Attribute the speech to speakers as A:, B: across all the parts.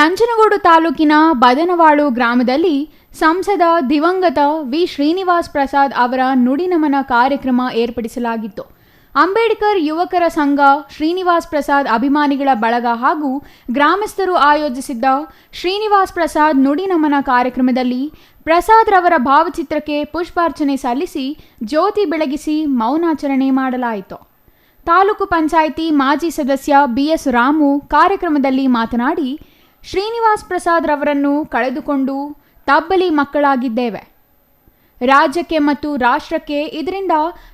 A: ನಂಜನಗೂಡು ತಾಲೂಕಿನ ಬದನವಾಳು ಗ್ರಾಮದಲ್ಲಿ ಸಂಸದ ದಿವಂಗತ ವಿ. ಶ್ರೀನಿವಾಸ್ ಪ್ರಸಾದ್ ಅವರ ನುಡಿನಮನ ಕಾರ್ಯಕ್ರಮ ಏರ್ಪಡಿಸಲಾಗಿತ್ತು. ಅಂಬೇಡ್ಕರ್ ಯುವಕರ ಸಂಘ, ಶ್ರೀನಿವಾಸ್ ಪ್ರಸಾದ್ ಅಭಿಮಾನಿಗಳ ಬಳಗ ಹಾಗೂ ಗ್ರಾಮಸ್ಥರು ಆಯೋಜಿಸಿದ್ದ ಶ್ರೀನಿವಾಸ್ ಪ್ರಸಾದ್ ನುಡಿನಮನ ಕಾರ್ಯಕ್ರಮದಲ್ಲಿ ಪ್ರಸಾದ್ ರವರ ಭಾವಚಿತ್ರಕ್ಕೆ ಪುಷ್ಪಾರ್ಚನೆ ಸಲ್ಲಿಸಿ ಜ್ಯೋತಿ ಬೆಳಗಿಸಿ ಮೌನಾಚರಣೆ ಮಾಡಲಾಯಿತು. ತಾಲೂಕು ಪಂಚಾಯಿತಿ ಮಾಜಿ ಸದಸ್ಯ ಬಿಎಸ್ ರಾಮು ಕಾರ್ಯಕ್ರಮದಲ್ಲಿ ಮಾತನಾಡಿ ಶ್ರೀನಿವಾಸ್ ಪ್ರಸಾದ್ ರವರನ್ನು ಕಳೆದುಕೊಂಡು ತಬ್ಬಲಿ ಮಕ್ಕಳಾಗಿದ್ದೇವೆ. ರಾಜ್ಯಕ್ಕೆ ಮತ್ತು ರಾಷ್ಟ್ರಕ್ಕೆ ಇದರಿಂದ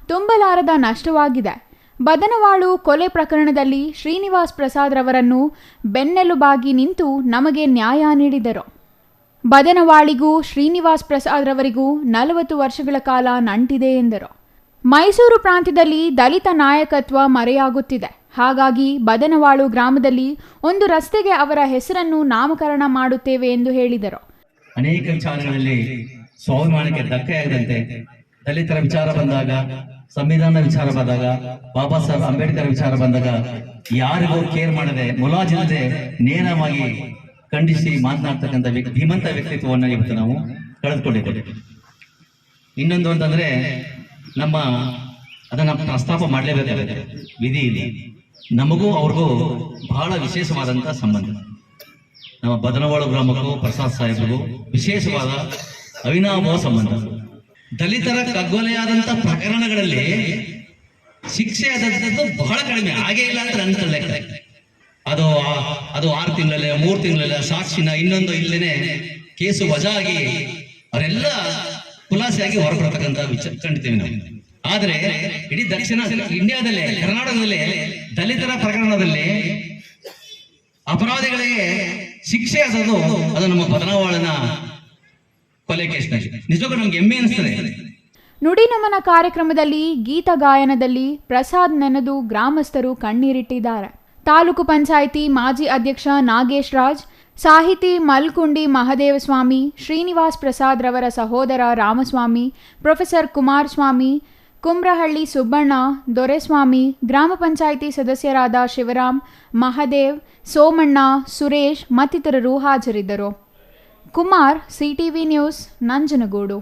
A: ತುಂಬಲಾರದ ನಷ್ಟವಾಗಿದೆ. ಬದನವಾಳು ಕೊಲೆ ಪ್ರಕರಣದಲ್ಲಿ ಶ್ರೀನಿವಾಸ್ ಪ್ರಸಾದ್ ರವರನ್ನು ಬೆನ್ನೆಲುಬಾಗಿ ನಿಂತು ನಮಗೆ ನ್ಯಾಯ ನೀಡಿದರು. ಬದನವಾಳಿಗೂ ಶ್ರೀನಿವಾಸ್ ಪ್ರಸಾದ್ ರವರಿಗೂ ನಲವತ್ತು ವರ್ಷಗಳ ಕಾಲ ನಂಟಿದೆ ಎಂದರು. ಮೈಸೂರು ಪ್ರಾಂತ್ಯದಲ್ಲಿ ದಲಿತ ನಾಯಕತ್ವ ಮರೆಯಾಗುತ್ತಿದೆ. ಹಾಗಾಗಿ ಬದನವಾಳು ಗ್ರಾಮದಲ್ಲಿ ಒಂದು ರಸ್ತೆಗೆ ಅವರ ಹೆಸರನ್ನು ನಾಮಕರಣ ಮಾಡುತ್ತೇವೆ ಎಂದು ಹೇಳಿದರು.
B: ಅನೇಕ ವಿಚಾರಗಳಲ್ಲಿ ಸ್ವಾಭಿಮಾನಕ್ಕೆ ಧಕ್ಕೆಯಾಗದಂತೆ ದಲಿತರ ವಿಚಾರ ಬಂದಾಗ ಸಂವಿಧಾನ ವಿಚಾರ ಬಂದಾಗ, ಬಾಬಾ ಸಾಹೇಬ್ ಅಂಬೇಡ್ಕರ್ ವಿಚಾರ ಬಂದಾಗ ಯಾರಿಗೂ ಕೇರ್ ಮಾಡದೆ, ಮುಲಾಜಿಲ್ಲದೆ ನೇರವಾಗಿ ಖಂಡಿಸಿ ಮಾತನಾಡ್ತಕ್ಕಂಥ ವ್ಯಕ್ತಿ, ಧೀಮಂತ ವ್ಯಕ್ತಿತ್ವವನ್ನು ಇವತ್ತು ನಾವು ಕಳೆದುಕೊಂಡಿದ್ದೇವೆ. ಇನ್ನೊಂದು ಅಂತಂದ್ರೆ ನಮ್ಮ ಅದನ್ನ ಪ್ರಸ್ತಾಪ ಮಾಡಲೇಬೇಕಾಗುತ್ತೆ. ವಿಧಿ ಇಲ್ಲಿ ನಮಗೂ ಅವ್ರಿಗೂ ಬಹಳ ವಿಶೇಷವಾದಂತಹ ಸಂಬಂಧ. ನಮ್ಮ ಬದನವಾಳ ಗ್ರಾಮಕ್ಕೂ ಪ್ರಸಾದ್ ಸಾಹೇಬ್ರಿಗೂ ವಿಶೇಷವಾದ ಅವಿನಾಭಾವ ಸಂಬಂಧ. ದಲಿತರ ಕಗ್ಗೊಲೆಯಾದಂತ ಪ್ರಕರಣಗಳಲ್ಲಿ ಶಿಕ್ಷೆ ಆದದ್ದು ಬಹಳ ಕಡಿಮೆ. ಹಾಗೆ ಇಲ್ಲ ಅಂತ ನನ್ನ ಲೆಕ್ಕ. ಅದು ಅದು ಆರು ತಿಂಗಳಲ್ಲೇ, ಮೂರು ತಿಂಗಳಲ್ಲೇ, ಸಾಕ್ಷಿನ ಇನ್ನೊಂದು ಇಲ್ಲೇನೆ ಕೇಸು ವಜಾ ಆಗಿ ಅವರೆಲ್ಲ ಖುಲಾಸೆಯಾಗಿ ಹೊರಬರತಕ್ಕಂತ ವಿಚಾರ ಕಂಡಿದ್ದೇವೆ ನಾವು. ಆದ್ರೆ ಇಡೀ ದಕ್ಷಿಣ ಇಂಡಿಯಾದಲ್ಲೇ, ಕರ್ನಾಟಕದಲ್ಲೇ, ದಲಿತರ ಪ್ರಕರಣದಲ್ಲಿ ಅಪರಾಧಿಗಳಿಗೆ ಶಿಕ್ಷೆ ಆದದ್ದು ಅದು ನಮ್ಮ ಬದನಾವಳನ ಕೊಲೆ ಕೇಸ್ನಲ್ಲಿ ನಿಜಕ್ಕೂ ನಮ್ಗೆ ಹೆಮ್ಮೆ ಅನಿಸ್ತದೆ.
A: ನುಡಿನಮನ ಕಾರ್ಯಕ್ರಮದಲ್ಲಿ, ಗೀತ ಗಾಯನದಲ್ಲಿ ಪ್ರಸಾದ್ ನೆನೆದು ಗ್ರಾಮಸ್ಥರು ಕಣ್ಣೀರಿಟ್ಟಿದ್ದಾರೆ. ತಾಲೂಕು ಪಂಚಾಯಿತಿ ಮಾಜಿ ಅಧ್ಯಕ್ಷ ನಾಗೇಶ್ ರಾಜ್, ಸಾಹಿತಿ ಮಲ್ಕುಂಡಿ ಮಹದೇವಸ್ವಾಮಿ, ಶ್ರೀನಿವಾಸ್ ಪ್ರಸಾದ್ ರವರ ಸಹೋದರ ರಾಮಸ್ವಾಮಿ, ಪ್ರೊಫೆಸರ್ ಕುಮಾರಸ್ವಾಮಿ ಕುಮ್ರಹಳ್ಳಿ ಸುಬ್ಬಣ್ಣ, ದೊರೆಸ್ವಾಮಿ, ಗ್ರಾಮ ಪಂಚಾಯಿತಿ ಸದಸ್ಯರಾದ ಶಿವರಾಮ್, ಮಹದೇವ್, ಸೋಮಣ್ಣ, ಸುರೇಶ್ ಮತ್ತಿತರರು ಹಾಜರಿದ್ದರು. Kumar, CTV news, Nanjangud.